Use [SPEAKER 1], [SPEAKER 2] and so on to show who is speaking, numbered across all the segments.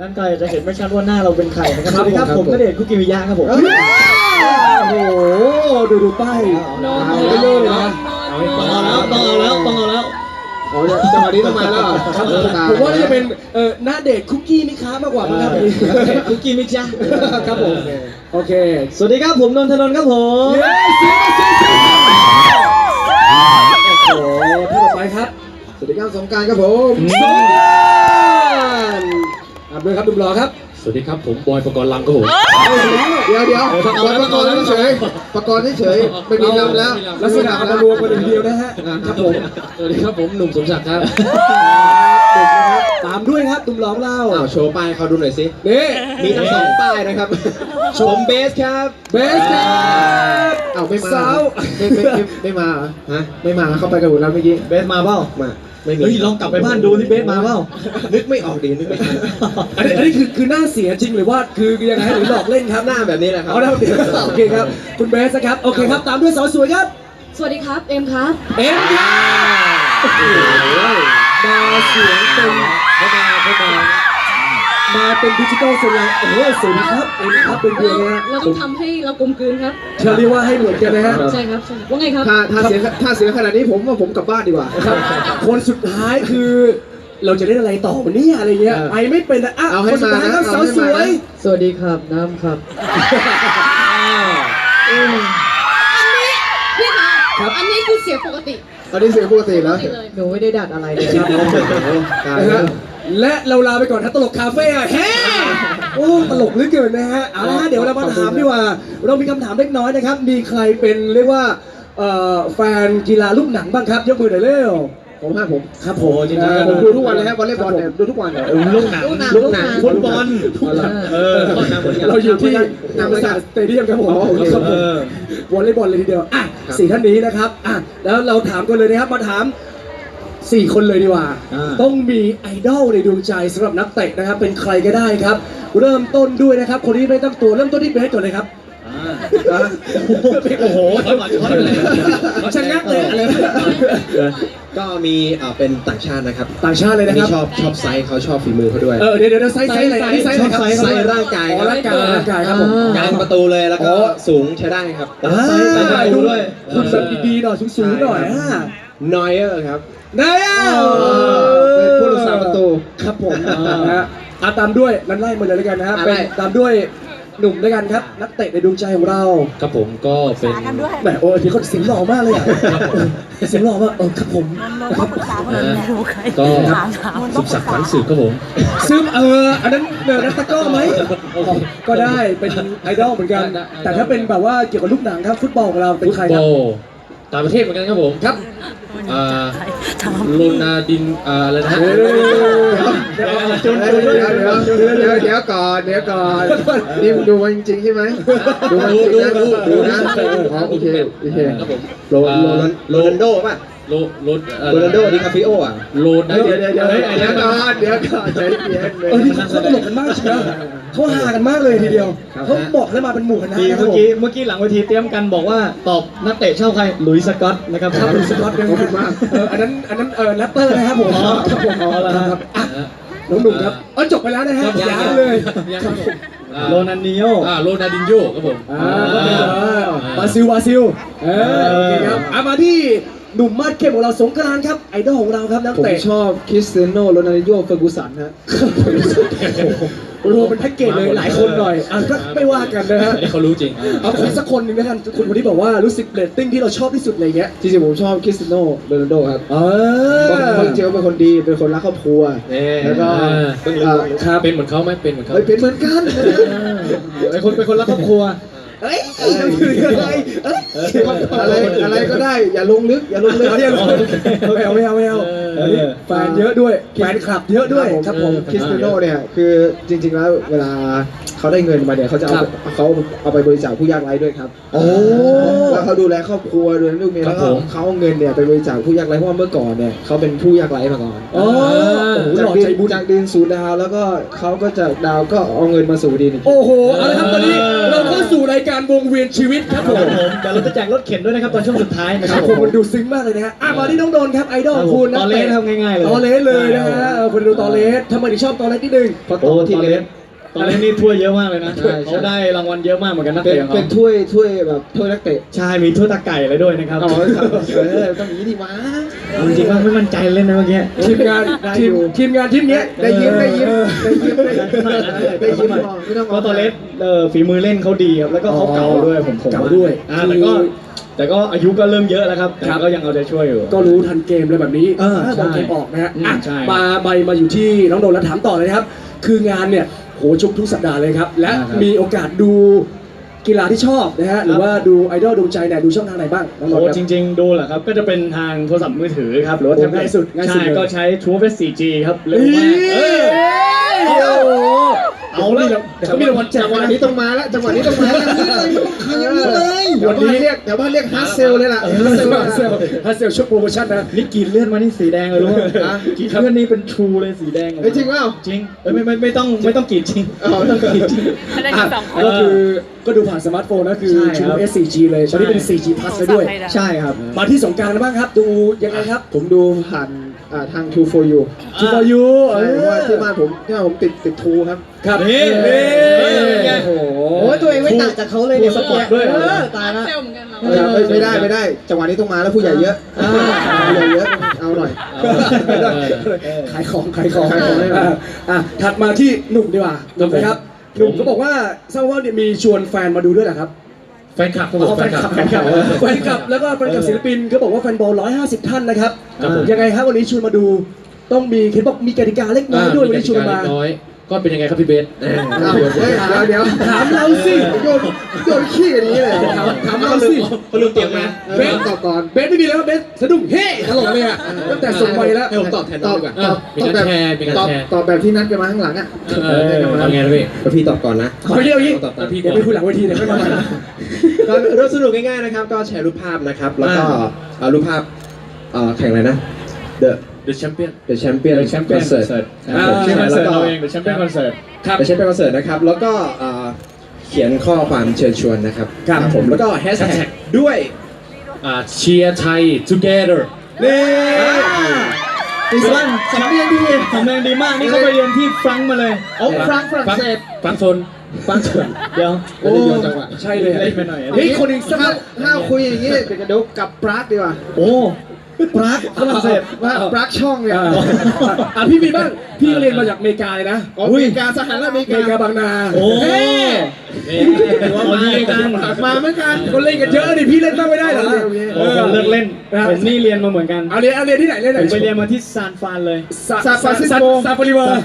[SPEAKER 1] ด้านไกลจะเห็นไม่ชัดว่าหน้าเราเป็นใครนะครับ
[SPEAKER 2] ค
[SPEAKER 1] ส
[SPEAKER 2] รับ
[SPEAKER 1] วัสดีครับ
[SPEAKER 2] ผม
[SPEAKER 1] ผมณเดชน์คุกิมิยะครับผม
[SPEAKER 2] โอ้โห ดูดูป้าย
[SPEAKER 1] น้อง
[SPEAKER 2] เอาไปเลยนะ
[SPEAKER 1] ต้องเอาแล้วต้องเอาแล้วต้องเอาแล้ว
[SPEAKER 3] อ๋อจังหวะนี้ต้องมาแล้วเหรอ
[SPEAKER 2] ครับผม
[SPEAKER 3] ต
[SPEAKER 2] ผมว่าน่าจะเป็นเอ่อหน้าเดทคุกกี้มิค้ามากกว่ามั้งครับ
[SPEAKER 1] คุกิมิยะ
[SPEAKER 2] ครับผม โอเค
[SPEAKER 1] สวัสดีครับผมนนทนนท์ครับผม
[SPEAKER 2] เย้เสียงเสียงเสียงโอ้โหท่านต่อไปครับ
[SPEAKER 3] สวัสดีครับสงกรารครับผม
[SPEAKER 2] สงกรานต์ ตามด้วยครับดุมรอครับ
[SPEAKER 4] สวัสดีครับผมบอยประกรณ์ลังครับผม
[SPEAKER 3] เดี๋ยวเดี๋ยวประกรณ์เฉยประกรณ์เฉยไม่มีลำแล้ว
[SPEAKER 2] ลักษณะเอามารวมกันอย่างเดียวนะฮะครับผม
[SPEAKER 4] สวัสดีครับผมหนุ่มสมศักดิ์ครับ
[SPEAKER 2] ตามด้วยครับดุมรอของเรา
[SPEAKER 3] อ้าวโชว์ป้ายให้เขาดูหน่อยสิ
[SPEAKER 2] นี่
[SPEAKER 3] มีทั้งสองป้ายนะครับชมเบสครับ
[SPEAKER 2] เบสครับ
[SPEAKER 3] อ้าวไม่มา
[SPEAKER 2] สาว
[SPEAKER 3] ไม่ไม่ไม่ไม่มาเหรอฮะไม่มาเข้าไปกันหมดแล้วเมื่อกี้
[SPEAKER 1] เบสมาเปล่า
[SPEAKER 3] มา ไม่มี
[SPEAKER 1] เฮ้ยลองกลับไปบ้านดูที่เบสมาเปล่า
[SPEAKER 3] นึกไม่ออกดีนึกไม่ทัน
[SPEAKER 2] อันนี้อันนี้คือคือหน้าเสียจริงหรือว่าคือยังไงหรือหลอกเล่นครับ
[SPEAKER 3] หน้าแบบนี้แหละครับ
[SPEAKER 2] เอาแล้วเดี๋ยวโอเคครับ คุณเบสนะครับโอเคครับตามด้วยสาวสวยครับ
[SPEAKER 5] สวัสดีครับ เอ็มครับ
[SPEAKER 2] เอ็มครับโอ้โหมาเสียงเป็น
[SPEAKER 4] เข้ามาเข้ามา
[SPEAKER 2] มาเป็นดิจิตอลเสียงโอ้โหสวัสดีครับเอ็มครับเป็นเพล
[SPEAKER 5] เรา
[SPEAKER 2] งนะฮะ
[SPEAKER 5] เราต้องทำให้เรากลมกลืนครับ
[SPEAKER 2] เชิญเรียกว่าให้เหมือนกันนะฮะ
[SPEAKER 5] ใช่ครับใช่ว่าไงครับ
[SPEAKER 3] ถ้าถ้าเสียงถ้าเสียงขนาดนี้ผมว่าผมกลับบ้านดีกว่า
[SPEAKER 2] ครับคนสุดท้ายคือ เราจะเล่นอะไรต่อวันนี้อะไรเงี้ย
[SPEAKER 3] เออ
[SPEAKER 2] ไปไม่เป็นนะอะ
[SPEAKER 3] เอาให้
[SPEAKER 2] คนสุดท้าย
[SPEAKER 3] มา
[SPEAKER 2] ก็
[SPEAKER 3] นะ
[SPEAKER 2] สาว
[SPEAKER 3] เอาให้
[SPEAKER 2] ส
[SPEAKER 3] มา
[SPEAKER 2] วย
[SPEAKER 3] นะ
[SPEAKER 1] สวัสดีครับน้ำครับ
[SPEAKER 5] พี่คะอันนี้คือเสียงปกติ
[SPEAKER 3] ตอนนี้เสียงปกติ
[SPEAKER 5] ป
[SPEAKER 3] แล้
[SPEAKER 5] ก
[SPEAKER 3] ว
[SPEAKER 5] ติเลย
[SPEAKER 1] หนูไม่ได้ดัดอะไรเลย
[SPEAKER 2] ครับ
[SPEAKER 3] ตาย
[SPEAKER 2] นะ
[SPEAKER 3] แล้
[SPEAKER 2] ฮะ
[SPEAKER 3] ว
[SPEAKER 2] และเราลาไปก่อนนะตลกคาเฟ่อะแฮ่โอ้ตลกเหลือเกินนะฮะเอาละฮะเดี๋ยวเรามาถามดีกว่า เรามีคำถามเล็กน้อยนะครับ มีใครเป็นเรียกว่าเอ่อแฟนกีฬาลูกหนังบ้างครับ ยกมือหน่อยเร็ว
[SPEAKER 3] ผมฮะผม
[SPEAKER 2] ครับผม
[SPEAKER 1] จริงๆ
[SPEAKER 3] ผมดูทุกวันเลยครับวอลเลย์บอลเนี่ยดูทุกวันเลย
[SPEAKER 1] ลูกหนัง
[SPEAKER 5] ลูกหนัง
[SPEAKER 1] ฟุตบอล
[SPEAKER 2] เออเราอยู่ที่นามศาสตร์สเตเดียมครับผม
[SPEAKER 3] อ๋อโอเค
[SPEAKER 2] ครับผมวอลเลย์บอลเลยทีเดียวอะสี่ท่านนี้นะครับอะแล้วเราถามกันเลยนะครับมาถาม สี่คนเลยดีกว่า
[SPEAKER 1] อ่า
[SPEAKER 2] ต้องมีไอดอลในดวงใจสำหรับนักเตะนะครับ เป็นใครก็ได้ครับ เริ่มต้นด้วยนะครับ คนที่ไม่ตั้งตัวเริ่มต้นที่เบสก่อนเลยครับ
[SPEAKER 1] โอ้โหถอยหลังถอยหลัง
[SPEAKER 2] ชะงักเลยอะไรนะ
[SPEAKER 3] ก็มีเอ่อเป็นต่างชาตินะครับ
[SPEAKER 2] ต่างชาติเลยนะค
[SPEAKER 3] นี่
[SPEAKER 2] รับ
[SPEAKER 3] ชอบชอบไซส์เขาชอบฝีมือเขาด้วย
[SPEAKER 2] เออเดี๋ยวเดี๋ยวไซส์ไซส์อะไรนี่ไซส์อะไรครับ
[SPEAKER 3] ไซส์ร่างกาย
[SPEAKER 2] อ๋อ
[SPEAKER 3] ครับ
[SPEAKER 2] ร่างกายร่างกายครับผม
[SPEAKER 3] กลางประตูเลยแล้วก็
[SPEAKER 2] อ๋อ
[SPEAKER 3] สูงใช้ได้ครับ
[SPEAKER 2] อ่า
[SPEAKER 1] ไซส์ไซส์
[SPEAKER 2] ดู
[SPEAKER 1] ด้วย
[SPEAKER 2] คุณแบบดีๆหน่อยสูงๆหน่อยอะ
[SPEAKER 3] นอยเออร์ครับ
[SPEAKER 2] ได้อะ
[SPEAKER 3] เป็นผู้รักษาประตู
[SPEAKER 2] ครับผมนะฮะอะตามด้วยนั้นไล่มาเลยแล้วกันนะฮะ
[SPEAKER 3] อะ
[SPEAKER 2] เป็น
[SPEAKER 3] ไล่
[SPEAKER 2] ตามด้วยหนุ่มด้วยกันครับ นักเตะในดวงใจของเรา
[SPEAKER 4] ครับผมก็เป็น
[SPEAKER 2] แหมโอ้ยที่เขาเสียงหล่อมากเลยอะเสียงหล่อมากเออครับผม
[SPEAKER 6] นนท์ต้องปรึกษาคนอื่นนะดูใคร
[SPEAKER 4] ก็
[SPEAKER 6] ถามถาม
[SPEAKER 4] สมศักดิ์ขวัญสืบครับผม
[SPEAKER 2] ซึ่งเอออันนั้นเดินนักตะกร้อไหมก็ได้เป็นไอดอลเหมือนกัน
[SPEAKER 4] ได้ได้
[SPEAKER 2] แต่ถ้าเป็นแบบว่าเกี่ยวกับลูกหนังครับฟุตบอลของเราเป็น
[SPEAKER 4] ฟุต
[SPEAKER 2] ใคร
[SPEAKER 4] บ
[SPEAKER 2] ครั
[SPEAKER 4] อบลต่างประเทศเหมือนกันครับผม
[SPEAKER 2] ครับ
[SPEAKER 4] อ่า
[SPEAKER 6] ถาม
[SPEAKER 4] โรนาดินอ่าอะไรนะฮะ
[SPEAKER 3] เดี๋ยวเดี๋ยวเดี๋ยวเดี๋ยวเดี๋ยวเดี๋ยวก่อนเดี๋ยวก่อนนี่มึงดูมาจริงๆใช่ไหมดูมาจริงนะดูนะอ๋อโอเคโอเค
[SPEAKER 4] ครับผม
[SPEAKER 3] โรโรนันโรนันโดป่ะ
[SPEAKER 4] โรโรเอ่อ
[SPEAKER 3] โรนันโดดิคาฟิโออะ
[SPEAKER 4] โรนา
[SPEAKER 3] เดี๋ยวเดี๋ยวเดี๋ยวเดี๋ยวก่อนเดี๋ยวก่อนใจเย็นเล
[SPEAKER 2] เออยนี่เขาตลกกันมากจริงนะเขาฮากันมากเลยทีเดียว
[SPEAKER 3] ครับ
[SPEAKER 2] เขาบอกแล้วมาเป็นหมู่คณะ
[SPEAKER 1] เมื่
[SPEAKER 2] นะครับ
[SPEAKER 1] อ
[SPEAKER 2] ผม
[SPEAKER 1] กี้เมื่อกี้หลังเวทีเตรียมกันบอกว่าตอบนักเตะชอบใครหลุยส์สกอตนะครับ
[SPEAKER 2] ครับคุณสกอตด้วยนะฮะเอออันนั้นอันนั้นเออแรปเปอร์นะครับผม
[SPEAKER 1] อ๋อ
[SPEAKER 2] ครับผม
[SPEAKER 1] อ๋อเหรอ
[SPEAKER 2] ครับอะน้องหนุ่มครับเออจบไปแล้วนะฮะยาวเลย
[SPEAKER 4] ยัง
[SPEAKER 2] ครับผม
[SPEAKER 4] อ่า
[SPEAKER 1] โรนันนิโย
[SPEAKER 4] อ่าโรนาดินโยครับผม
[SPEAKER 2] อ่าก็เป็นเออบราซิลบราซิลเออโอเคครับอะมาที่ หนุ่มมาดเข้มของเราสงกรานต์ครับไอดอลของเราครับนัก
[SPEAKER 3] ผม
[SPEAKER 2] เตะ
[SPEAKER 3] ชอบคริสเตียโนโรนัลโยเฟอร์กูสันฮะ
[SPEAKER 2] รวมเป็นแพ็กเกจเลยหลายคนหน่อยอะก็ไม่ว่ากันนะฮะ
[SPEAKER 4] อันนี้เขารู้จริง
[SPEAKER 2] เอาคนสักคนหนึ่งแล้วกันคุณคนที่บอกว่ารู้สึกเรตติ้งที่เราชอบที่สุดอะไรเงี้ย
[SPEAKER 3] จริงๆผมชอบคริสเตียโนโรนัลโดครับ
[SPEAKER 2] เอ
[SPEAKER 3] เพราะ
[SPEAKER 2] อ
[SPEAKER 3] เขาจริงๆเขาเป็นคนดีเป็นคนรักครอบครัวแล้วก็
[SPEAKER 4] เป็น
[SPEAKER 3] เอ่อ
[SPEAKER 2] ครับ
[SPEAKER 4] เป็นเหมือนเขาไหมเป็นเหมือนเขา
[SPEAKER 3] เฮ้ยเป็นเหมือนกัน
[SPEAKER 1] เป็นคนเป็นคนรักครอบครัว
[SPEAKER 2] เอ้ยอะไรเอ้ย
[SPEAKER 3] อะไรอะไรก็ได้ อย่าลงลึก อย่าลงลึก
[SPEAKER 2] เอาอย่าลงไม่เอาไม่เอาไม่เอาแฟนเยอะด้วยแฟนคลับเยอะด้วยครับผม
[SPEAKER 3] คริสเตียโนเนี่ยคือจริง ๆแล้วเวลาเขาได้เงินมาเนี่ยเขาจะเอาเขาเอาไปบริจาคผู้ยากไร้ด้วยครับ
[SPEAKER 2] โอ้
[SPEAKER 3] แล้วเขาดูแลครอบครัวดูแลลูกเมียแล้วก็เขาเอาเงินเนี่ยไปบริจาคผู้ยากไร้เพราะว่าเมื่อก่อนเนี่ยเขาเป็นผู้ยากไร้มาก่อน
[SPEAKER 2] โอ้ หห
[SPEAKER 3] จาก
[SPEAKER 2] ล่อ
[SPEAKER 3] ดิ
[SPEAKER 2] ใจ
[SPEAKER 3] น
[SPEAKER 2] บุญ
[SPEAKER 3] จากดินสู่ดาว แล้วก็เขาก็จากดาวก็เอาเงินมาสู่ดินอีกที
[SPEAKER 2] โอ้โหเอาละครับตอนนี้เราเข้าสู่รายการการวงเวียนชีวิตครับ
[SPEAKER 1] ค
[SPEAKER 2] ผ
[SPEAKER 1] รับ
[SPEAKER 2] ม
[SPEAKER 1] ผมเดี๋ยวเราจะแจกรถเข็นด้วยนะครับตอนช่วงสุดท้ายนะ
[SPEAKER 2] ค
[SPEAKER 1] ค
[SPEAKER 2] รั
[SPEAKER 1] รั
[SPEAKER 2] บบผมมันดูซึ้งมากเลยนะฮะอะมาที่น้องโดนครับไอดอลของคุณนะ
[SPEAKER 1] ตอเลสครับง่ายๆเลย
[SPEAKER 2] ตอเลสเลยนะฮะเออคนดูตอเลสทำไมถึงชอบตอเลสนิดนึง
[SPEAKER 1] โอ้ที่เลส ตอนเล่นนี่ถ้วยเยอะมากเลยนะ
[SPEAKER 3] ใช่ใช่
[SPEAKER 1] เขาได้รางวัลเยอะมากเหมือนกันนัก
[SPEAKER 3] เป็น
[SPEAKER 1] เตะของ
[SPEAKER 3] เป็น
[SPEAKER 1] เขา
[SPEAKER 3] ถ้วยถ้วยแบบถ้วยนักเตะ
[SPEAKER 1] ใช่มีถ้วยตะไก่อะไรด้วยนะครับ
[SPEAKER 3] เอาครับเออต้องอย่างนี้ดีวะ
[SPEAKER 1] จริงๆว่าไม่มั่นใจเล่นนะเมื่อกี้
[SPEAKER 2] ทีมงาน
[SPEAKER 1] ได้
[SPEAKER 2] ทีม
[SPEAKER 1] อยู่
[SPEAKER 2] ทีมงานทีมเนี้ย
[SPEAKER 3] ได้ยิ้มได้ยิ้ม
[SPEAKER 2] เออ
[SPEAKER 3] ได้ยิ้มได้ยิ้มได้ยิ้มพอไม่ต้อง
[SPEAKER 1] เพราะตอนเล่นเออฝีมือเล่นเขาดีครับ แล้วก็เขาเก่าด้วยผมผม
[SPEAKER 2] เก่าด้วย
[SPEAKER 1] อ่าแต่ก็แต่ก็อายุก็เริ่มเยอะแล้วครับแต่ก็ยังเอาใจช่วยอยู่
[SPEAKER 2] ก็รู้ทันเกมอะไรแบบนี้
[SPEAKER 1] เออ
[SPEAKER 2] ตอน
[SPEAKER 1] ใช่
[SPEAKER 2] เกมออกนะฮะ
[SPEAKER 1] อืม
[SPEAKER 2] อะ
[SPEAKER 1] ใช่
[SPEAKER 2] มาใบมาอยู่ที่น้องโดนแล้วถามต่อเลยนะครับ คืองานเนี่ย โหชุกทุกสัปดาห์เลยครับ และ
[SPEAKER 1] อ่าครับ
[SPEAKER 2] มีโอกาสดูกีฬาที่ชอบนะฮะหรือว่าดูไอดอลดวงใจเนี่ยดูช่องทางไหนบ้างน้องโดน
[SPEAKER 1] โอ้
[SPEAKER 2] ครับ
[SPEAKER 1] จริงๆ ดูเหรอครับ ก็จะเป็นทางโทรศัพท์มือถือครับ หรือว่า
[SPEAKER 2] โอ้
[SPEAKER 1] แท็บเล็
[SPEAKER 2] ง่าย
[SPEAKER 1] ต
[SPEAKER 2] สุดง่ายสุด
[SPEAKER 1] ใช่
[SPEAKER 2] เลย
[SPEAKER 1] ก็ใช้ True f 4G ครับเร็วมากเออ
[SPEAKER 2] โอ้โห
[SPEAKER 1] เอาแล้ว
[SPEAKER 2] เดี๋ยวเขามีรางวัลแจก
[SPEAKER 3] จังหวะ
[SPEAKER 2] นะ
[SPEAKER 3] นี้ต้องมาแล้วจังหวะนี้ต้องมาแล้วอย่างนี้เลยเดี๋ยวบ้านเรียกเดี๋ยวบ้านเรียกฮาร์ดเซลเลยล่ะ
[SPEAKER 2] ฮัสเซลฮัสเซลฮัสเซลชุดโปรโมชั่นนะ
[SPEAKER 1] นี่กรีดเลือดมานี่สีแดงเลยรู้ไหม
[SPEAKER 3] อะ
[SPEAKER 1] กรีดเลือดนี่เป็น True เลยสีแดงออกมา
[SPEAKER 3] เฮ้ยจริงเปล่า
[SPEAKER 1] จริงเอ้ยไม่ไม่ไม่ต้องไม่ต้องกรีดจริง
[SPEAKER 3] อ๋อต้องกรีด
[SPEAKER 2] อะก็คือก็ดูผ่านสมาร์ทโฟนนะคือ
[SPEAKER 1] ใช่
[SPEAKER 2] ชู
[SPEAKER 1] ครับ
[SPEAKER 2] เอส 4G เลยตอนนี้เป็น 4G plus แล้วด้วย
[SPEAKER 1] ใช่ครับ
[SPEAKER 2] มาที่สงกรารบ้างครับ ดูยังไงครับ
[SPEAKER 3] ผมดูผ่าน อ่าทาง True for You
[SPEAKER 2] ทูบอยู
[SPEAKER 3] ใช่เพราะว่าที่บ้านผมที่บ้านผมติดติดทูครับ
[SPEAKER 2] ครับ
[SPEAKER 1] นี่
[SPEAKER 2] นี่
[SPEAKER 1] นี่
[SPEAKER 2] โอ้โห
[SPEAKER 3] โอ้ยตัวเองไม่ต่างจากเขาเลยเนี่ย
[SPEAKER 1] สปอร์ตด้วย
[SPEAKER 3] เออตายละ
[SPEAKER 5] เซลเหมือนกันเรา
[SPEAKER 3] เออไม่ไม่ได้ไม่ได้ จังหวะนี้ต้องมาแล้วผู้ใหญ่เยอะผู้ใหญ่เยอะ เอาหน่อย
[SPEAKER 2] ขายของขายของ
[SPEAKER 3] ขายของ
[SPEAKER 2] อะอะถัดมาที่หนุ่มดีกว่าหนุ่มนะครับหนุ่มเขาบอกว่าทราบว่าเนี่ยมีชวนแฟนมาดูด้วยเหรอครับ
[SPEAKER 4] แฟนคลับครับผม
[SPEAKER 2] อ๋อแฟนคลับแฟนคลับแฟนคลับแล้วก็แฟนคลับศิลปินเขาบอกว่าแฟนบอล150 ท่านนะครับ
[SPEAKER 1] ครับผม
[SPEAKER 2] ยังไงครับวันนี้ชวนมาดูต้องมีเห็นบอกมีกติกาเล็กน้อยด้วยวันนี้ชวนมา
[SPEAKER 4] น้อย ก็เป็นยังไงครับพี่เบส
[SPEAKER 3] เอาเฮ้ยเดี๋ยวเดี๋ยว
[SPEAKER 2] ถามเราสิ
[SPEAKER 3] โยนโยนขี้อย่างนี้เลย
[SPEAKER 2] ถามถามเราสิ
[SPEAKER 4] เขาลืมเตรียมมา
[SPEAKER 3] เบสตอบก่อน
[SPEAKER 2] เบสไม่มีแล้วเบสสะดุ้งเฮ้ตลอดเลยอะตั้งแต่ส่งไปแล้ว
[SPEAKER 4] ให้ผมตอบแทน
[SPEAKER 3] ต
[SPEAKER 4] น้
[SPEAKER 3] อ
[SPEAKER 4] อง
[SPEAKER 3] บ
[SPEAKER 4] ดีกว่า
[SPEAKER 3] ตอบ
[SPEAKER 4] มีการแชร์มีการ
[SPEAKER 3] ตอบ
[SPEAKER 4] แชร์
[SPEAKER 3] ตอบแบบที่นัดกันมาข้างหลังอะ
[SPEAKER 4] เออเอาไงนะพี่
[SPEAKER 7] พี่ตอบก่อนนะ
[SPEAKER 2] ขอเยี่ยวยี่
[SPEAKER 4] ตอบตามพี่ก่
[SPEAKER 2] เดี๋
[SPEAKER 4] อย
[SPEAKER 2] วนไปคุยหลังเวทีเดี๋ยวไม่ทำไม
[SPEAKER 7] ก็ร่วมสนุกง่ายๆนะครับ ก็แชร์รูปภาพนะครับ แล้วก็เอารูปภาพเอ่อแข่งอะไรนะ The
[SPEAKER 4] The Champion
[SPEAKER 7] The Champion
[SPEAKER 1] The Champion
[SPEAKER 7] Concert
[SPEAKER 1] Concert
[SPEAKER 2] อ่า
[SPEAKER 1] ชื่อคอนเสิร์ตเราเอง The Champion Concert
[SPEAKER 2] ครับ
[SPEAKER 7] The Champion Concert นะครับ แล้วก็เอ่อเขียนข้อความเชิญชวนนะครับ
[SPEAKER 2] ครับ
[SPEAKER 7] ผม แล้วก็แฮชแท็กด้วย
[SPEAKER 4] อ่าเชียร์ไทย together
[SPEAKER 2] นี่
[SPEAKER 1] อีสานสำเนียงดีสำเนียงดีมาก นี่เขาไปเรียนที่ฟรังก์มาเลย
[SPEAKER 3] โอ้ฟรังก์ฝรั่งเศส
[SPEAKER 4] ฟังโซน
[SPEAKER 1] ฟรังก์เดี๋ยว
[SPEAKER 3] โอ้
[SPEAKER 7] จังหวะ
[SPEAKER 2] ใช่เลย
[SPEAKER 1] เล่นไปหน่อย
[SPEAKER 2] เฮ้ยคนอีกสัก
[SPEAKER 3] ถ้าถ้าคุยอย่างนี้เดี๋ยวเดี๋ยวกลับปรากดีกว่า
[SPEAKER 1] โอ้ ปรากฝรั่งเศส
[SPEAKER 3] ว่าปรากช่องเนี่ย
[SPEAKER 2] อ่าอะพี่มีบ้างพี่เรียนมาจากอเมริกาเลยนะ
[SPEAKER 3] อเมริกาสหรัฐอเมริ
[SPEAKER 2] อเมริกากาบางนา
[SPEAKER 1] โอ้
[SPEAKER 2] เฮ้ย
[SPEAKER 1] ว่ามาเหมือนกัน
[SPEAKER 3] มาเหมือนกัน
[SPEAKER 2] คนเล่นกันเยอะดิพี่เล่นบ้างไม่ได้เหรอ
[SPEAKER 1] โอ้ผมเลิกเล่นผมนี่เรียนมาเหมือนกัน
[SPEAKER 2] เอาเรียนเอาเรียนที่ไหนเรียนไห
[SPEAKER 1] ผ
[SPEAKER 2] น
[SPEAKER 1] มไปเรียนมาที่ซานฟรานเลย
[SPEAKER 2] ซาฟรานซิสโกซาฟาริเวอร์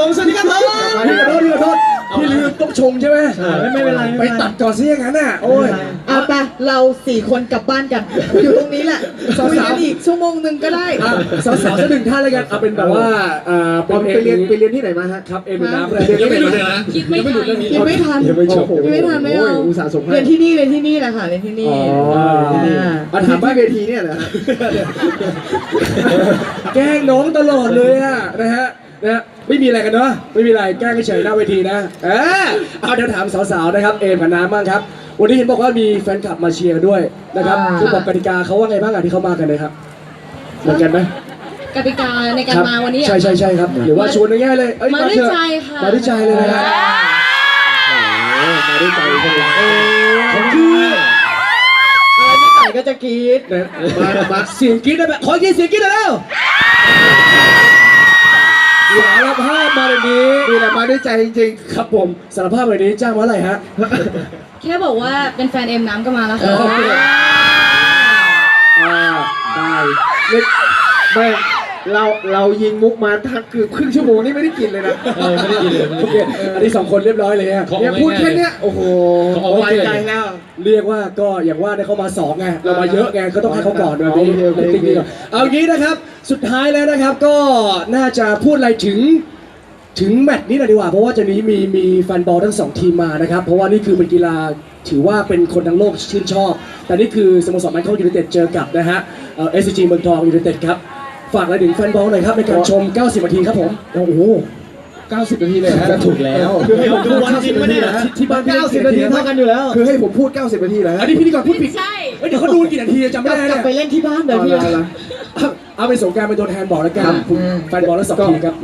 [SPEAKER 1] ผมสวัสดีครับผม
[SPEAKER 2] พี่ขอโทษพี่ขอโทษ พี่ลืมต้องชงใช่ไหม
[SPEAKER 1] ไม่ไม่เป็นไร
[SPEAKER 2] ไปตัดก่อนซิอย่างนั้นน่ะโอ้ย
[SPEAKER 8] เอาไปเราสี่คนกลับบ้านกัน อยู่ตรงนี้แหละ
[SPEAKER 2] สาวๆ
[SPEAKER 8] คุยกันอีกชั่วโมงหนึ่งก็ได้
[SPEAKER 2] อะสาวๆสักหนึ่งท่านเลยกันเอาเป็นแบบว่าอ่า
[SPEAKER 3] ปอมไปเรียนไปเรียนที่ไหนมาฮะ
[SPEAKER 2] ครับเอ็มเป็นน้ำอะไร
[SPEAKER 4] ยังไม่หลุดเลยนะ
[SPEAKER 5] คิดไม่ทัน
[SPEAKER 8] ยังไม่ทัน
[SPEAKER 2] ยังไม่จบ
[SPEAKER 8] ยังไม่ทันไม่เอา
[SPEAKER 3] โอ้ยอุตส่าห์ส่งให้
[SPEAKER 8] เรียนที่นี่เรียนที่นี่แหละค่ะเรียนที่นี่
[SPEAKER 2] อ๋อ
[SPEAKER 8] อ่า
[SPEAKER 3] มาถามว่าเวทีเนี่ยเหรอฮะ
[SPEAKER 2] แกล้งน้องตลอดเลยอะนะฮะ นะฮะไม่มีอะไรกันเนาะไม่มีอะไรแกล้งเฉยๆหน้าเวทีนะเออเอาเดี๋ยวถามสาวๆนะครับเอมกับน้ำบ้างครับ วันนี้เห็นบอกว่ามีแฟนคลับมาเชียร์ด้วยนะครับคือบอกกติกาเขาว่าไงบ้างอะที่เขามากันเลยครับเหมือนกันไหม
[SPEAKER 5] กติกาในการมาวันนี้
[SPEAKER 2] ใช่ใช่ใช่ครับหรือว่าชวนง่ายๆเลยเอ้ย
[SPEAKER 5] มาด้วย
[SPEAKER 2] เถอะ
[SPEAKER 5] ใจค่ะ
[SPEAKER 2] มาด้วยใจเลยนะฮะ
[SPEAKER 3] มาด้วยใจใช่ไหม
[SPEAKER 2] ของคือ
[SPEAKER 8] อะไรไม่ใส่ก็จะกรี๊ด
[SPEAKER 2] นะมามาเสียงกรี๊ดได้ไหมขอกินเสียงกรี๊ดหน่อยแล้ว สารภาพมาเลยนี้
[SPEAKER 3] นี่แหละมาด้วยใจจริง
[SPEAKER 2] ครับผมสารภาพมาเลยนี้จ้างมาอะไหรฮะ
[SPEAKER 5] แค่บอกว่าเป็นแฟนเอ็มน้ำก็มาแล้ว
[SPEAKER 2] เอ
[SPEAKER 5] ค่ะ
[SPEAKER 2] ออ่าได้
[SPEAKER 3] ๆเล่นไม่ เราเรายิงมุกมาทักคือครึ่งชั่วโมงนี่ไม่ได้กินเลยนะ
[SPEAKER 4] เออไม่ได้ยินเลยไม่
[SPEAKER 2] โอ
[SPEAKER 4] ได้
[SPEAKER 2] เค
[SPEAKER 4] ยิน
[SPEAKER 2] อันนี้สองคนเรียบร้อยเลยฮะ
[SPEAKER 4] เขา
[SPEAKER 3] เนี่ยพูดแค่เนี้ยโอ้โห
[SPEAKER 4] เขาเอาไว้
[SPEAKER 3] ไว้
[SPEAKER 4] เลย
[SPEAKER 3] ใจแล้ว
[SPEAKER 2] เรียกว่าก็อย่างว่าเนี่ยเขามาสองไงเรามาเยอะไงก็ต้องให้เขาก่อนแบบนี้
[SPEAKER 3] โอเคโอเคโอเค
[SPEAKER 2] ติ๊กๆก่อนเอางี้นะครับ สุดท้ายแล้วนะครับก็น่าจะพูดอะไรถึง ถึงแมตช์นี้หน่อยดีกว่า เพราะว่าจะนี้มีมีแฟนบอลทั้งสองทีมมานะครับ เพราะว่านี่คือเป็นกีฬาถือว่าเป็นคนทั้งโลกชื่นชอบ แต่นี่คือสโมสรแมนเชสเตอร์ยูไนเต็ดเจอกับนะฮะเอสซีเมืองทองยูไนเต็ดครับ ฝากอะไรถึงแฟนบอลหน่อยครับในการชม 90 นาทีครับผม
[SPEAKER 3] โอ้โห
[SPEAKER 2] 90 นาทีเลยฮะ
[SPEAKER 3] ก็ถูกแล้ว
[SPEAKER 2] คือให้ผมพูด
[SPEAKER 1] วันจริงปะเนี่ย
[SPEAKER 2] ที่ที่บ้าน
[SPEAKER 3] 90 นาทีเท่ากันอยู่แล้ว คือให้ผมพูด 90 นาทีแล้ว
[SPEAKER 2] อันนี้พิธีกรพูดผิด
[SPEAKER 5] ใช่
[SPEAKER 2] เฮ้ยเดี๋ยวเขาดูกี่นาทีจำไม่ได้
[SPEAKER 8] กลับ
[SPEAKER 2] เนี่ย
[SPEAKER 8] ไปเล่นที่บ้านเดี๋ยว
[SPEAKER 2] เอา
[SPEAKER 8] พี่
[SPEAKER 2] ละเอาละเอาเป็นสงกรารเป็นตัวแทนบอกแล้วกันแฟนบอลแล้วสองทีมครับ